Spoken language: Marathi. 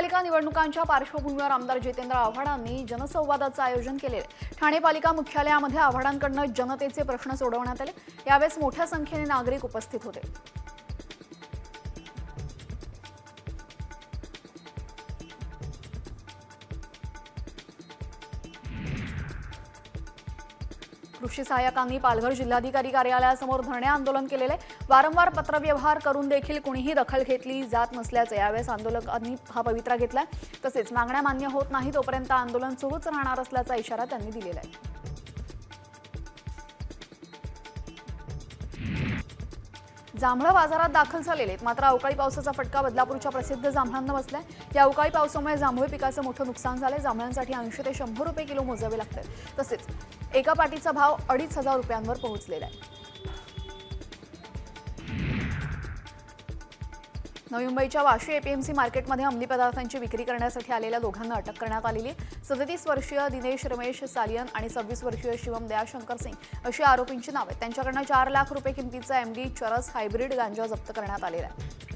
पालिका निवडणुकांच्या पार्श्वभूमीवर आमदार जितेंद्र आव्हाडांनी जनसंवादाचं आयोजन केले ठाणे पालिका मुख्यालयामध्ये आव्हाडांकडनं जनतेचे प्रश्न सोडवण्यात आले. यावेळेस मोठ्या संख्येने नागरिक उपस्थित होते. कृषी सहाय्यकांनी पालघर जिल्हाधिकारी कार्यालयासमोर धरणे आंदोलन केलेले. वारंवार पत्रव्यवहार करून देखील कुणीही दखल घेतली जात नसल्याचे यावेळेस आंदोलकांनी हा पवित्रा घेतलाय. तसेच मागण्या मान्य होत नाही तोपर्यंत आंदोलन सुरूच राहणार असल्याचा इशारा त्यांनी दिलेला आहे. जांभळं बाजारात दाखल झालेले आहेत. मात्र अवकाळी पावसाचा फटका बदलापूरच्या प्रसिद्ध जांभळांना बसलाय. या अवकाळी पावसामुळे जांभूळ पिकाचं मोठं नुकसान झालंय. जांभळांसाठी ऐंशी ते शंभर रुपये किलो मोजावे लागतात. तसेच एका पाटीचा भाव अडीच हजार रुपयांवर पोहोचलेला आहे. नवी मुंबईच्या वाशी एपीएमसी मार्केटमध्ये अंमली पदार्थांची विक्री करण्यासाठी आलेल्या दोघांना अटक करण्यात आलेली आहे सदतीस वर्षीय दिनेश रमेश सालियन आणि सव्वीस वर्षीय शिवम दयाशंकर सिंग अशी आरोपींची नावे. आहेत त्यांच्याकडनं चार लाख रुपये किमतीचा एमडी चरस हायब्रिड गांजा जप्त करण्यात आलेला आहे.